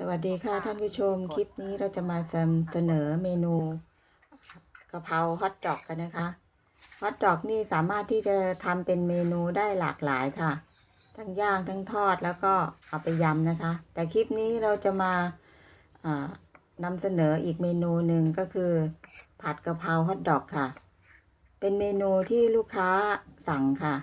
สวัสดีค่ะท่านผู้ชมคลิปนี้เราจะมานำเสนอเมนูกะเพราฮอทดอกกันนะคะฮอทดอกนี่สามารถที่จะทำเป็นเมนูได้หลากหลายค่ะ ทั้งย่างทั้งทอดแล้วก็เอาไปยำนะคะ แต่คลิปนี้เราจะมาอ่านำเสนออีกเมนูหนึ่งก็คือ ผัดกะเพราฮอทดอกค่ะ เป็นเมนูที่ลูกค้าสั่งค่ะ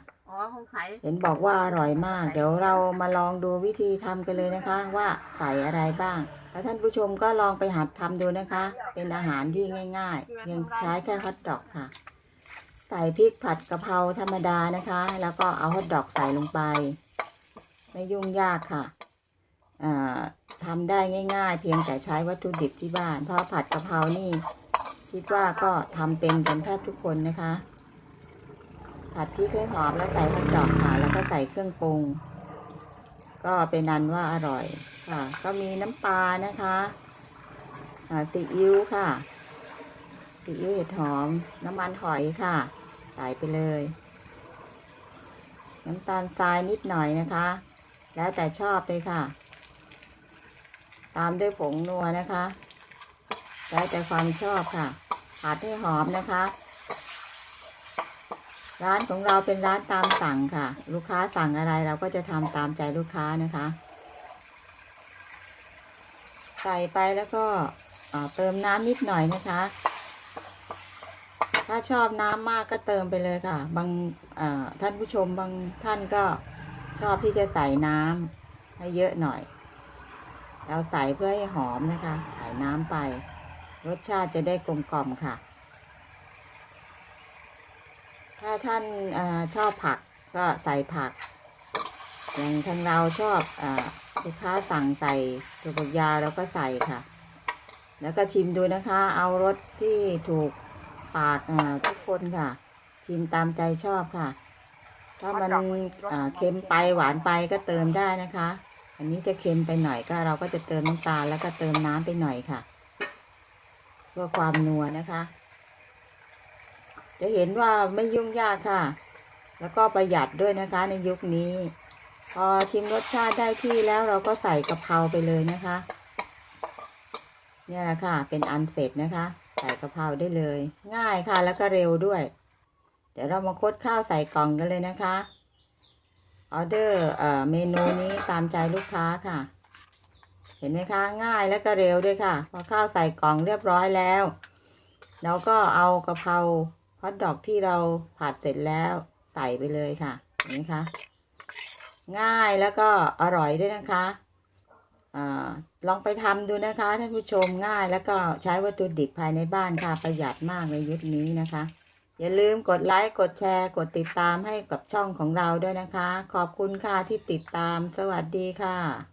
อ๋อคงขายเห็นบอกว่าอร่อยมาก เดี๋ยวเรามาลองดูวิธีทำกันเลยนะคะ ว่าใส่อะไรบ้าง แล้วท่านผู้ชมก็ลองไปหัดทำดูนะคะ เป็นอาหารที่ง่ายๆยังใช้แค่ฮอทดอกค่ะ ใส่พริกผัดกะเพราธรรมดานะคะ แล้วก็เอาฮอทดอกใส่ลงไป ไม่ยุ่งยากค่ะอ่าทำได้ง่าย ๆ เพียงแต่ใช้วัตถุดิบที่บ้าน เพราะผัดกะเพรานี่ คิดว่าก็ทำเป็นกันแทบทุกคนนะคะ ผัดพริกให้หอมแล้วใส่ฮอทดอกค่ะ แล้วก็ใส่เครื่องปรุง ก็เป็นนันว่าอร่อยค่ะ ก็มีน้ำปลานะคะซีอิ๊วค่ะซีอิ๊วเห็ดหอม น้ำมันหอยค่ะ ใส่ไปเลย น้ำตาลทรายนิดหน่อยนะคะ แล้วแต่ชอบเลยค่ะ ตามด้วยผงนัวนะคะ แล้วแต่ความชอบค่ะผัดให้หอมนะคะ ร้านของเราเป็นร้านตามสั่งค่ะ ลูกค้าสั่งอะไรเราก็จะทำตามใจลูกค้านะคะ ใส่ไปแล้วก็เติมน้ำนิดหน่อยนะคะ ถ้าชอบน้ำมากก็เติมไปเลยค่ะ บางท่านผู้ชมบางท่านก็ชอบที่จะใส่น้ำให้เยอะหน่อย เราใส่เพื่อให้หอมนะคะ ใส่น้ำไป รสชาติจะได้กลมกล่อมค่ะ ถ้าท่านอชอบผักก็ใส่ผัก อย่างทางเราชอบอลูกค้าสั่งใส่ถั่วฝักยาวแล้วก็ใส่ค่ะ แล้วก็ชิมดูนะคะ เอารสที่ถูกปากทุกคนค่ะ ชิมตามใจชอบค่ะ ถ้ามันเค็มไปหวานไปก็เติมได้นะคะ อันนี้จะเค็มไปหน่อยก็เราก็จะเติมน้ำตาลแล้วก็เติมน้ำไปหน่อยค่ะ เพื่อความนัวนะคะ จะเห็นว่าไม่ยุ่งยากค่ะ แล้วก็ประหยัดด้วยนะคะในยุคนี้ พอชิมรสชาติได้ที่แล้วเราก็ใส่กะเพราไปเลยนะคะ เนี่ยแหละค่ะเป็นอันเสร็จนะคะ ใส่กะเพราได้เลย ง่ายค่ะแล้วก็เร็วด้วย เดี๋ยวเรามาคดข้าวใส่กล่องกันเลยนะคะออเดอร์เอเมนูนี้ตามใจลูกค้าค่ะ เห็นไหมคะง่ายและก็เร็วด้วยค่ะ พอข้าวใส่กล่องเรียบร้อยแล้วแล้วก็เอากะเพรา ฮอทดอกที่เราผัดเสร็จแล้วใส่ไปเลยค่ะนไหมคะง่ายแล้วก็อร่อยด้วยนะคะอลองไปทำดูนะคะท่านผู้ชมง่ายแล้วก็ใช้วัตถุดิบภายในบ้านค่ะประหยัดมากในยุคนี้นะคะ อย่าลืมกดไลค์กดแชร์ กดติดตามให้กับช่องของเราด้วยนะคะ ขอบคุณค่ะที่ติดตามสวัสดีค่ะ